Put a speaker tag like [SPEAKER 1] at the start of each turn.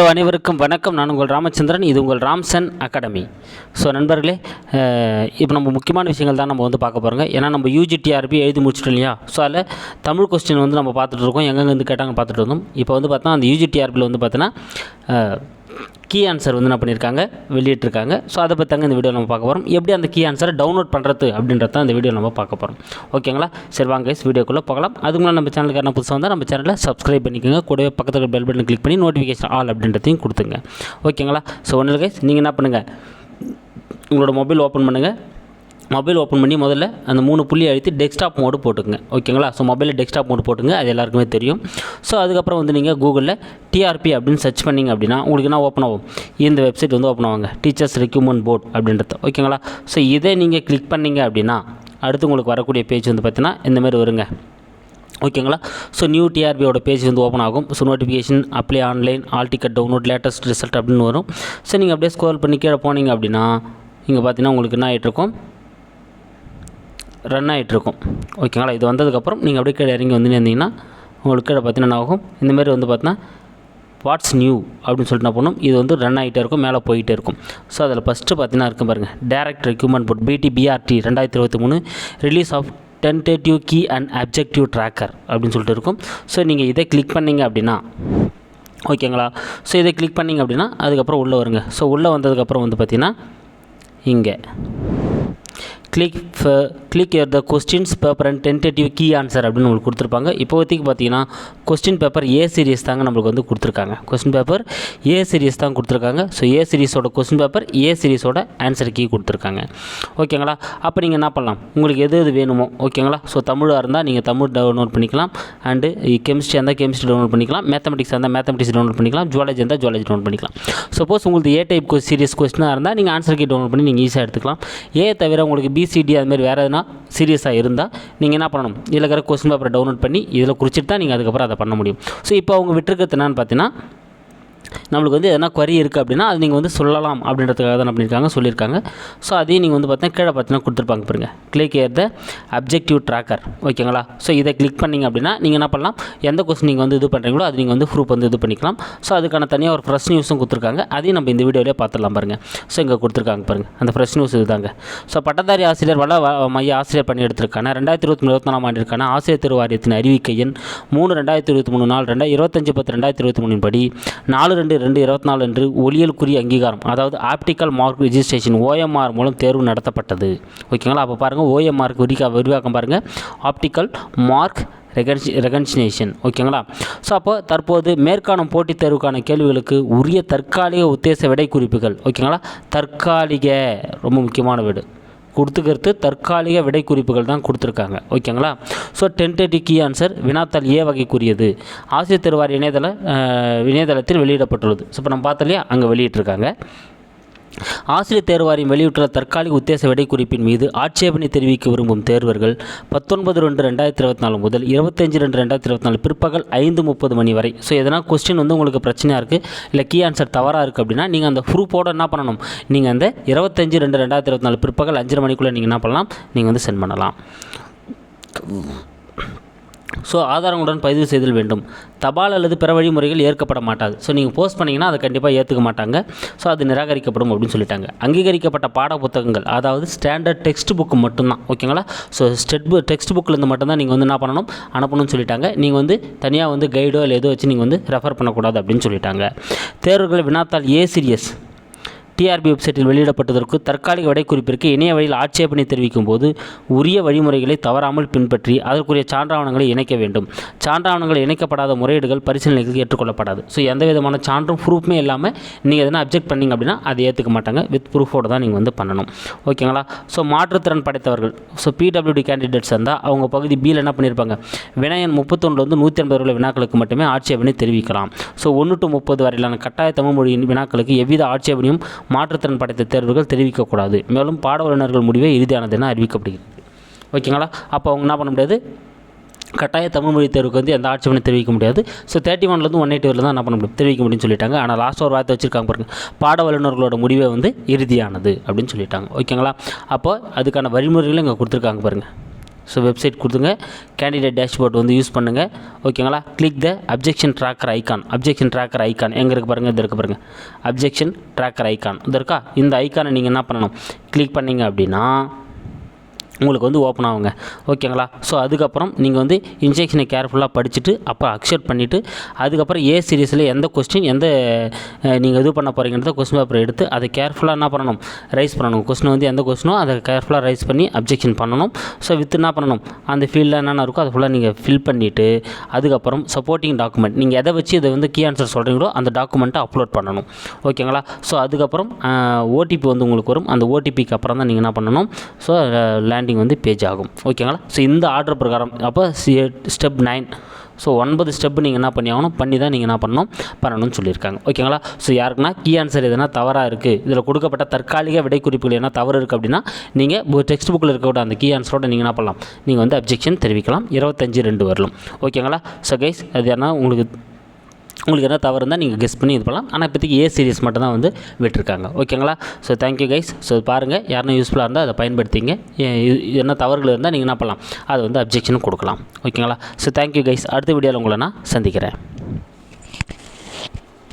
[SPEAKER 1] Hello அனைவருக்கும் வணக்கம். நான் உங்கள் ராமச்சந்திரன் இது உங்கள் ராம்சன் அகாடமி. ஸோ நண்பர்களே இப்போ நம்ம முக்கியமான விஷயங்கள் தான் நம்ம வந்து பார்க்க போகிறோங்க ஏன்னா நம்ம யூஜிடிஆர்பி எழுதி முடிச்சிட்டோம் இல்லையா? ஸோ அதில் தமிழ் கொஸ்டின் வந்து நம்ம பார்த்துட்டு இருக்கோம். எங்கெங்க வந்து கேட்டாங்க பார்த்துட்டு இருந்தோம். இப்போ வந்து பார்த்தோன்னா அந்த யூஜிடிஆர்பியில் வந்து பார்த்தோன்னா கீ ஆன்சர் வந்து என்ன பண்ணியிருக்காங்க வெளியிட்டிருக்காங்க. ஸோ அதை பற்றி தாங்க இந்த வீடியோ நம்ம பார்க்க போகிறோம் எப்படி அந்த கீ ஆன்சரை டவுன்லோட் பண்ணுறது அப்படின்றத தான் இந்த வீடியோ நம்ம பார்க்க போகிறோம் ஓகேங்களா சரி வாங்க கைஸ் வீடியோக்குள்ளே போகலாம். அதுக்கு முன்னாடி நம்ம சேனலுக்கு என்ன புதுசாக வந்தால் நம்ம சேனலை சப்ஸ்கிரைப் பண்ணிக்கோங்க. கூடவே பக்கத்தில் பெல் பட்டன் கிளிக் பண்ணி நோட்டிஃபிகேஷன் ஆல் அப்படின்றதையும் கொடுத்துங்க ஓகேங்களா ஸோ ஒன்றில் கைஸ் நீங்கள் என்ன பண்ணுங்கள் உங்களோட மொபைல் ஓப்பன் பண்ணுங்கள் மொபைல் ஓப்பன் பண்ணி முதல்ல அந்த மூணு புள்ளி அழுத்தி டெஸ்க்டாப் மோடு போட்டுக்குங்க. ஓகேங்களா? ஸோ மொபைலில் டெஸ்க்டாப் மோடு போட்டுங்க அது எல்லாருக்குமே தெரியும். ஸோ அதுக்கப்புறம் வந்து நீங்கள் கூகுளில் டிஆர்பி அப்படின்னு சர்ச் பண்ணிங்க அப்படின்னா உங்களுக்கு என்ன ஓப்பன் ஆகும்? இந்த வெப்சைட் வந்து ஓப்பன் ஆகுங்க. டீச்சர்ஸ் ரெக்யூமெண்ட் போர்ட் அப்படின்றது. ஓகேங்களா? ஸோ இதை நீங்கள் கிளிக் பண்ணிங்க அப்படின்னா அடுத்து உங்களுக்கு வரக்கூடிய பேஜ் வந்து பார்த்தீங்கன்னா இந்தமாரி வருங்க. ஓகேங்களா? ஸோ நியூ டிஆர்பியோட பேஜ் வந்து ஓப்பன் ஆகும். So notification apply online all ticket download latest result அப்படின்னு வரும். ஸோ நீங்கள் அப்படியே ஸ்கோல் பண்ணி கீழே போனீங்க அப்படின்னா இங்கே பார்த்தீங்கன்னா உங்களுக்கு என்ன ஆகிட்ருக்கும் ரன் ஆகிட்ருக்கும் ஓகேங்களா இது வந்ததுக்கப்புறம் நீங்கள் அப்படியே கீழே இறங்கி வந்து இருந்தீங்கன்னா உங்களுக்கு கீழே பார்த்தீங்கன்னா ஆகும்? இந்தமாரி வந்து பார்த்தீங்கன்னா வாட்ஸ் நியூ அப்படின்னு சொல்லிட்டு என்ன பண்ணும்? இது வந்து ரன் ஆகிட்டே இருக்கும் மேலே போயிட்டே இருக்கும். ஸோ அதில் ஃபஸ்ட்டு பார்த்தீங்கன்னா இருக்கும் பாருங்கள் direct recruitment board BT BRT ரெண்டாயிரத்தி இருபத்தி மூணு release of tentative key and objective tracker அப்படின்னு சொல்லிட்டு இருக்கும். ஸோ நீங்கள் இதை கிளிக் பண்ணீங்க அப்படின்னா ஓகேங்களா ஸோ இதை கிளிக் பண்ணீங்க அப்படின்னா அதுக்கப்புறம் உள்ளே வருங்க. ஸோ உள்ளே வந்ததுக்கப்புறம் வந்து பார்த்திங்கன்னா இங்கே. Click click here the questions paper and tentative key answer அப்படின்னு உங்களுக்கு கொடுத்துருப்பாங்க. இப்போதைக்கு பார்த்தீங்கன்னா கொஸ்டின் பேப்பர் ஏ சீரிஸ் தாங்க நம்மளுக்கு வந்து கொடுத்துருக்காங்க. கொஸ்டின் பேப்பர் ஏ சீரிஸ் தான் கொடுத்துருக்காங்க. ஸோ ஏ சீரிஸோட கொஸ்டின் பேப்பர் ஏ சீரிஸோட ஆன்சர் கீ கொடுத்துருக்காங்க. ஓகேங்களா அப்போ நீங்கள் என்ன பண்ணலாம்? உங்களுக்கு எது எது வேணுமோ ஓகேங்களா ஸோ தமிழாக இருந்தால் நீங்கள் தமிழ் டவுன்லோட் பண்ணிக்கலாம். அண்டு கெமிஸ்ட்ரி இருந்தால் கெமிஸ்ட்ரி டவுன்லோட் பண்ணிக்கலாம். மேத்தமெட்டிக்ஸ் இருந்தால் மேத்தமெட்டிக்ஸ் டவுன்லோட் பண்ணிக்கலாம். ஜுவாலஜி இருந்தால் ஜுவாலஜி டவுன்லோட் பண்ணிக்கலாம். சப்போஸ் உங்களுக்கு ஏ டைப் சீரியஸ் கொஸ்டினாக இருந்தால் நீங்கள் ஆன்சர் கீ டவுன்லோட் பண்ணி நீங்கள் ஈஸியாக எடுத்துக்கலாம். ஏ தவிர உங்களுக்கு பிசிடி அது மாதிரி வேறு எதுனா சீரியஸாக இருந்தால் நீங்கள் என்ன பண்ணணும்? இதில் இருக்கிற கொஸ்டின் பேப்பரை டவுன்லோட் பண்ணி இதில் குறிச்சிட்டு தான் நீங்கள் அதுக்கப்புறம் அதை பண்ண முடியும். ஸோ இப்போ அவங்க விட்டுருக்கிறது என்னன்னு பார்த்தீங்கன்னா நம்மளுக்கு வந்து எதனா query இருக்குது அப்படின்னா அது நீங்கள் வந்து சொல்லலாம் அப்படின்றதுக்காக தான் பண்ணியிருக்காங்க சொல்லியிருக்காங்க. ஸோ அதையும் நீங்கள் வந்து பார்த்தீங்கன்னா கீழே பார்த்தீங்கன்னா கொடுத்துருப்பாங்க பாருங்க. Click here the objective tracker ஓகேங்களா ஸோ இதை கிளிக் பண்ணிங்க அப்படின்னா நீங்கள் என்ன பண்ணலாம்? எந்த கொஸ்டின் நீங்கள் வந்து இது பண்ணுறீங்களோ அது நீங்கள் வந்து ப்ரூஃப் வந்து இது பண்ணிக்கலாம். ஸோ அதுக்கான தனியாக ஒரு ஃப்ரெஷ் நியூஸும் கொடுத்துருக்காங்க. அதையும் நம்ம இந்த வீடியோவிலே பார்த்துடலாம் பாருங்கள் ஸோ இங்கே கொடுத்துருக்காங்க பாருங்கள் அந்த ஃப்ரெஷ் நியூஸ் இதுதாங்க. ஸோ பட்டதாரி ஆசிரியர் வள மைய ஆசிரியர் பண்ணி எடுத்திருக்கான ரெண்டாயிரத்தி இருபத்தி மூணு இருபத்தி நாலாம் ஆண்டிற்கான ஆசிரியர் தேர்வு வாரியத்தின் அறிவிக்கை எண் மூணு ரெண்டாயிரத்தி இருபத்தி மூணு நாள் ரெண்டாயிரம் இருபத்தஞ்சு பத்து ரெண்டாயிரத்தி இருபத்தி மூணின் படி நாலு ரெண்டு ரெண்டு இருபத்தி நாலு அன்று ஒளியலுக்குரிய அங்கீகாரம் அதாவது ஆப்டிக்கல் மார்க் ரிஜிஸ்ட்ரேஷன் ஓஎம்ஆர் மூலம் தேர்வு நடத்தப்பட்டது. ஓகேங்களா? அப்போ பாருங்கள் ஓஎம்ஆர்க்கு விரிக்கா விரிவாக்கம் பாருங்கள் ஆப்டிக்கல் மார்க் ரெகன்சி ரெகன்சினேஷன். ஓகேங்களா? ஸோ அப்போ தற்போது மேற்காணும் போட்டித் தேர்வுக்கான கேள்விகளுக்கு உரிய தற்காலிக உத்தேச விடை குறிப்புகள் ஓகேங்களா? தற்காலிக ரொம்ப முக்கியமான வீடு. கொடுத்துக்கிறது தற்காலிக விடை குறிப்புகள் தான் கொடுத்துருக்காங்க. ஓகேங்களா? ஸோ டென்டேட்டிவ் கீ ஆன்சர் வினாத்தாள் ஏ வகைக்குரியது. ஆசிரியர் திருவாரி இணையதள இணையதளத்தில் வெளியிடப்பட்டுள்ளது. ஸோ இப்போ நம்ம பார்த்தோம் இல்லையா? அங்கே வெளியிட்டிருக்காங்க. ஆசிரியர் தேர்வாரியம் வெளியிட்டுள்ள தற்காலிக உத்தேச விடைக்குறிப்பின் மீது ஆட்சேபனை தெரிவிக்க விரும்பும் தேர்வர்கள் பத்தொன்பது ரெண்டு ரெண்டாயிரத்தி இருபத்தி நாலு முதல் இருபத்தஞ்சு ரெண்டு ரெண்டாயிரத்தி இருபத்தி நாலு பிற்பகல் ஐந்து முப்பது மணி வரை. ஸோ எதனா கொஸ்டின் வந்து உங்களுக்கு பிரச்சனையாக இருக்குது இல்லை கீ ஆன்சர் தவறாக இருக்குது அப்படின்னா நீங்கள் அந்த ப்ரூஃபோட என்ன பண்ணணும்? நீங்கள் அந்த இருபத்தஞ்சு ரெண்டு ரெண்டாயிரத்தி இருபத்தி நாலு பிற்பகல் அஞ்சரை மணிக்குள்ளே நீங்கள் என்ன பண்ணலாம்? நீங்கள் வந்து சென்ட் பண்ணலாம். ஸோ ஆதாரங்களுடன் பதிவு செய்தல் வேண்டும். தபால் அல்லது பிற வழிமுறைகள் ஏற்கப்பட மாட்டாது. ஸோ நீங்கள் போஸ்ட் பண்ணிங்கன்னா அதை கண்டிப்பாக ஏற்றுக்க மாட்டாங்க. ஸோ அது நிராகரிக்கப்படும் அப்படின்னு சொல்லிட்டாங்க. அங்கீகரிக்கப்பட்ட பாட புத்தகங்கள் அதாவது ஸ்டாண்டர்ட் டெக்ஸ்ட் புக் மட்டும்தான். ஓகேங்களா ஸோ ஸ்டெட் புக் டெக்ஸ்ட் புக்கிலேருந்து மட்டும்தான் நீங்கள் வந்து என்ன பண்ணணும்? அனுப்பணும்னு சொல்லிட்டாங்க. நீங்கள் வந்து தனியாக வந்து கைடோ இல்லை ஏதோ வச்சு நீங்கள் வந்து ரெஃபர் பண்ணக்கூடாது அப்படின்னு சொல்லிட்டாங்க. தேர்வுகள் வினாத்தாள் ஏ சீரியஸ் டிஆர்பி வெப்சைட்டில் வெளியிடப்பட்டதற்கு தற்காலிக விடை குறிப்பிற்கு இணைய வழியில் ஆட்சேபனை தெரிவிக்கும் போது உரிய வழிமுறைகளை தவறாமல் பின்பற்றி அதற்குரிய சான்றாவணங்களை இணைக்க வேண்டும். சான்றாவணங்கள் இணைக்கப்படாத முறையீடுகள் பரிசீலனைக்கு ஏற்றுக்கொள்ளப்படாது. ஸோ எந்த விதமான சான்றும் ப்ரூஃப்மே இல்லாமல் நீங்கள் எதனா அப்ஜெக்ட் பண்ணீங்க அப்படின்னா அதை ஏற்றுக்க மாட்டாங்க. வித் ப்ரூஃபோட தான் நீங்கள் வந்து பண்ணணும். ஓகேங்களா ஸோ மாற்றுத்திறன் படைத்தவர்கள். ஸோ பிடபிள்யூடி கேண்டிடேட்ஸ் இருந்தால் அவங்க பகுதி பியில் என்ன பண்ணியிருப்பாங்க வினயன் முப்பத்தொன்னுலேருந்து நூற்றி ஐம்பது உள்ள வினாக்களுக்கு மட்டுமே ஆட்சேபனை தெரிவிக்கலாம். ஸோ ஒன்று டு முப்பது வரையிலான கட்டாய தமிழ் மொழியின் வினாக்களுக்கு எவ்வித ஆட்சேபனையும் மாற்றுத்திறன் படைத்த தேர்வுகள் தெரிவிக்கக்கூடாது. மேலும் பாட வல்லுநர்கள் முடிவே இறுதியானது என அறிவிக்கப்படுகிறது. ஓகேங்களா? அப்போ அவங்க என்ன பண்ண முடியாது? கட்டாய தமிழ் மொழி தேர்வுக்கு வந்து எந்த ஆட்சேபனை தெரிவிக்க முடியாது. ஸோ தேர்ட்டி ஒன்லேருந்து ஒன் எயிட்டி வரல தான் என்ன பண்ண முடியும்? தெரிவிக்க முடியும்னு சொல்லிட்டாங்க. ஆனால் லாஸ்ட் ஒரு வார்த்தை வச்சுருக்காங்க பாருங்க. பாட வல்லுநர்களோட முடிவே வந்து இறுதியானது அப்படின்னு சொல்லிட்டாங்க. ஓகேங்களா? அப்போ அதுக்கான வழிமுறைகளும் இங்கே கொடுத்துருக்காங்க பாருங்கள் ஸோ வெப்சைட் கொடுத்துங்க கேண்டிடேட் டேஷ்போர்ட் வந்து யூஸ் பண்ணுங்கள் ஓகேங்களா click the objection tracker icon objection tracker icon எங்கே இருக்கு பாருங்கள் இது இருக்கு பாருங்கள் அப்ஜெக்ஷன் ட்ராக்கர் ஐக்கான் இது இருக்கா? இந்த ஐக்கானை நீங்கள் என்ன பண்ணணும்? கிளிக் பண்ணிங்க அப்படின்னா உங்களுக்கு வந்து ஓப்பன் ஆகுங்க. ஓகேங்களா ஸோ அதுக்கப்புறம் நீங்கள் வந்து இன்ஜெக்ஷனை கேர்ஃபுல்லாக படிச்சுட்டு அப்புறம் அக்செப்ட் பண்ணிவிட்டு அதுக்கப்புறம் ஏ சீரியஸில் எந்த கொஸ்டின் எந்த நீங்கள் இது பண்ண போகிறீங்கிறத கொஸ்டின் பேப்பர் எடுத்து அதை கேர்ஃபுல்லாக என்ன பண்ணணும்? ரைஸ் பண்ணணும். கொஸ்டின் வந்து எந்த கொஸ்டினோ அதை கேர்ஃபுல்லாக ரைஸ் பண்ணி அப்ஜெக்ஷன் பண்ணணும். ஸோ வித் என்ன பண்ணணும்? அந்த ஃபீல்டில் என்னென்ன இருக்கோ அதை ஃபுல்லாக நீங்கள் ஃபில் பண்ணிவிட்டு அதுக்கப்புறம் சப்போர்ட்டிங் டாக்குமெண்ட் நீங்கள் எதை வச்சு இதை வந்து கீ ஆன்சர் சொல்கிறீங்களோ அந்த டாக்குமெண்ட்டை அப்லோட் பண்ணணும். ஓகேங்களா ஸோ அதுக்கப்புறம் ஓடிபி வந்து உங்களுக்கு வரும். அந்த ஓடிபிக்கு அப்புறம் தான் நீங்கள் என்ன பண்ணணும்? ஸோ லேண்டிங் வந்து பேஜ் ஆகும். ஓகேங்களா ஸோ இந்த ஆர்டர் பிரகாரம். அப்போ ஸ்டெப் நைன் ஸோ ஒன்பது ஸ்டெப் நீங்கள் என்ன பண்ணி ஆகணும்? பண்ணி தான் நீங்கள் என்ன பண்ணணும்? பண்ணணும்னு சொல்லியிருக்காங்க. ஓகேங்களா ஸோ யாருக்குன்னா கீ ஆன்சர் எதுனா தவறாக இருக்குது இதில் கொடுக்கப்பட்ட தற்காலிக விடை குறிப்புகள் என்ன தவறு இருக்குது அப்படின்னா நீங்கள் டெக்ஸ்ட் புக்கில் இருக்கக்கூட அந்த கீ ஆன்சரோட நீங்கள் என்ன பண்ணலாம்? நீங்கள் வந்து அப்ஜெக்ஷன் தெரிவிக்கலாம். இருபத்தஞ்சி ரெண்டு வரலாம். ஓகேங்களா ஸோ கைஸ் அது என்ன? உங்களுக்கு உங்களுக்கு என்ன தவறு இருந்தால் நீங்கள் கெஸ் பண்ணி இது பண்ணலாம். ஆனால் இப்போதைக்கு ஏ சீரிஸ் மட்டும் தான் வந்து விட்டுருக்காங்க. ஓகேங்களா ஸோ தேங்க்யூ கைஸ் ஸோ பாருங்கள் யாருன்னா யூஸ்ஃபுல்லாக இருந்தால் அதை பயன்படுத்திங்க. என்ன தவறுகள் இருந்தால் நீங்கள் என்ன பண்ணலாம்? அதை வந்து அப்ஜெக்ஷனும் கொடுக்கலாம். ஓகேங்களா ஸோ தேங்க்யூ கைஸ் அடுத்த வீடியோவில் உங்களை நான் சந்திக்கிறேன்.